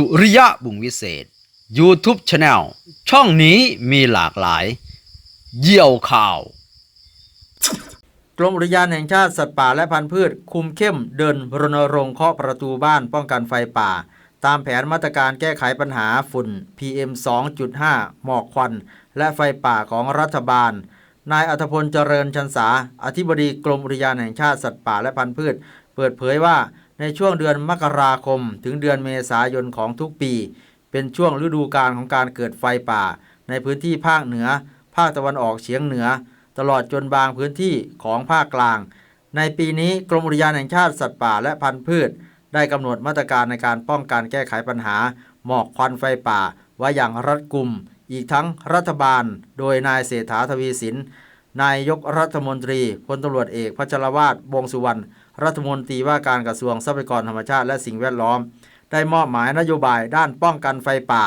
สุริยะบุงวิเศษ YouTube Channel ช่องนี้มีหลากหลาย เยี่ยวข่าว กรมอุทยานแห่งชาติสัตว์ป่าและพันธุ์พืช คุมเข้มเดินรณรงค์เคาะประตูบ้านป้องกันไฟป่า ตามแผนมาตรการแก้ไขปัญหาฝุ่น PM 2.5 หมอกควัน และไฟป่าของรัฐบาลนายอัธพลเจริญชันษาอธิบดีกรมอุทยานแห่งชาติสัตว์ป่าและพันธุ์พืช เปิดเผยว่า ในช่วงเดือนมกราคม ถึงเดือนเมษายนของทุกปี เป็นช่วงฤดูกาลของการเกิดไฟป่า ในพื้นที่ภาคเหนือ ภาคตะวันออกเฉียงเหนือ ตลอดจนบางพื้นที่ของภาคกลาง ในปีนี้กรมอุทยานแห่งชาติสัตว์ป่าและพันธุ์พืช ได้กำหนดมาตรการในการป้องกันแก้ไขปัญหา หมอกควันไฟป่าไว้อย่างรัดกุม อีกทั้งรัฐบาล โดยนายเศรษฐาทวีสินนายยกรัฐมนตรีพลตำรวจเอกพัชรวาทวงสุวรรณ รัฐมนตรีว่าการกระทรวงทรัพยากรธรรมชาติและสิ่งแวดล้อม ได้มอบหมายนโยบายด้านป้องกันไฟป่า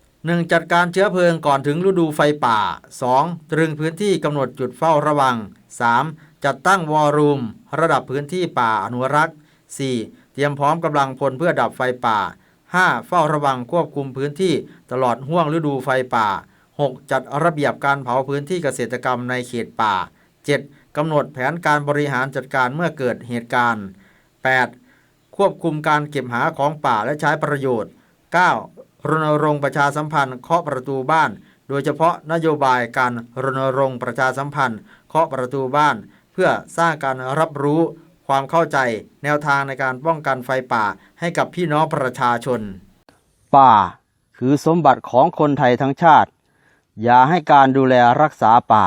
1. จัดการเชื้อเพลิงก่อนถึงฤดูไฟป่า 2. ตรึงพื้นที่กำหนดจุดเฝ้าระวัง 3. จัดตั้งวอลลุ่มระดับพื้นที่ป่าอนุรักษ์ 4. เตรียมพร้อมกำลังพลเพื่อดับไฟป่า 5. เฝ้าระวังควบคุมพื้นที่ตลอดห่วงฤดูไฟป่า 6. จัดระเบียบการเผาพื้นที่เกษตรกรรมในเขตป่า 7. กำหนดแผนการบริหารจัดการเมื่อเกิดเหตุการณ์ 8. ควบคุมการเก็บหาของป่าและใช้ประโยชน์ 9. รณรงค์ประชาสัมพันธ์เคาะประตูบ้าน โดยเฉพาะนโยบายการรณรงค์ประชาสัมพันธ์เคาะประตูบ้าน เพื่อสร้างการรับรู้ความเข้าใจแนวทางในการป้องกันไฟป่าให้กับพี่น้องประชาชน ป่าคือสมบัติของคนไทยทั้งชาติ อย่าให้การดูแลรักษาป่า